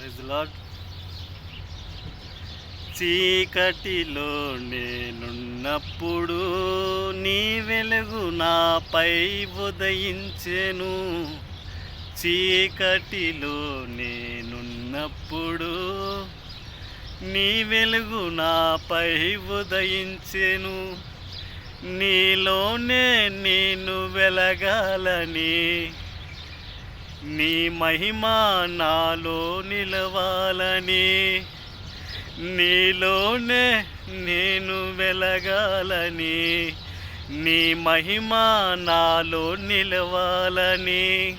Praise lord చీకటిలో నేనున్నప్పుడు నీ వెలుగు నాపై ఉదయించెను. చీకటిలో నేనున్నప్పుడు నీ వెలుగు నాపై ఉదయించెను. నీలోనే నేను వెలగాలని నీ మహిమ నాలో నిలవాలని నీలోనే నేను వెలగాలని నీ మహిమ నాలో నిలవాలని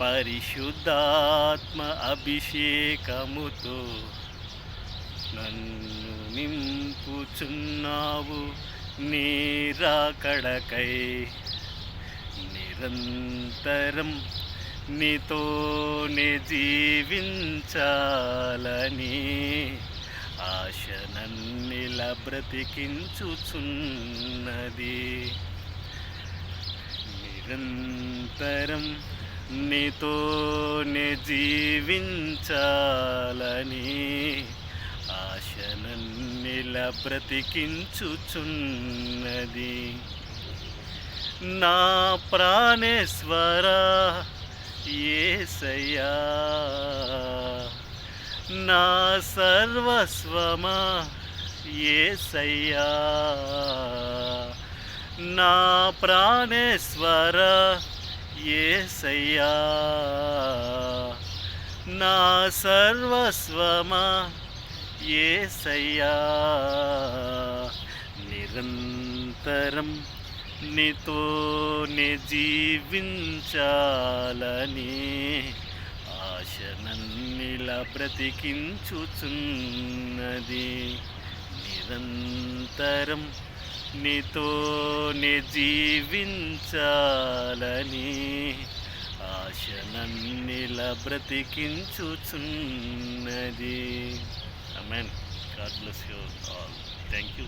పరిశుద్ధాత్మ అభిషేకముతో నన్ను నింపుచున్నావు నీరాకడకై నిరంతరం నీతోనే జీవించాలని ఆశ నన్నిల బ్రతికించుచున్నది. నిరంతరం నీతోనే జీవించాలని ఆశ నన్నిల బ్రతికించుచున్నది. నా ప్రాణేశ్వరా ఏసయ్యా నా సర్వస్వమా ఏసయ్యా. నా ప్రాణేశ్వర ఏసయ్యా. నా సర్వస్వమా ఏసయ్యా. నిరంతరం నీతోనే జీవించాలని ఆశ నన్నిలా బ్రతికించుచున్నది. నిరంతరం నీతోనే జీవించాలని ఆశ నన్నిలా బ్రతికించుచున్నది. Amen God bless you all thank you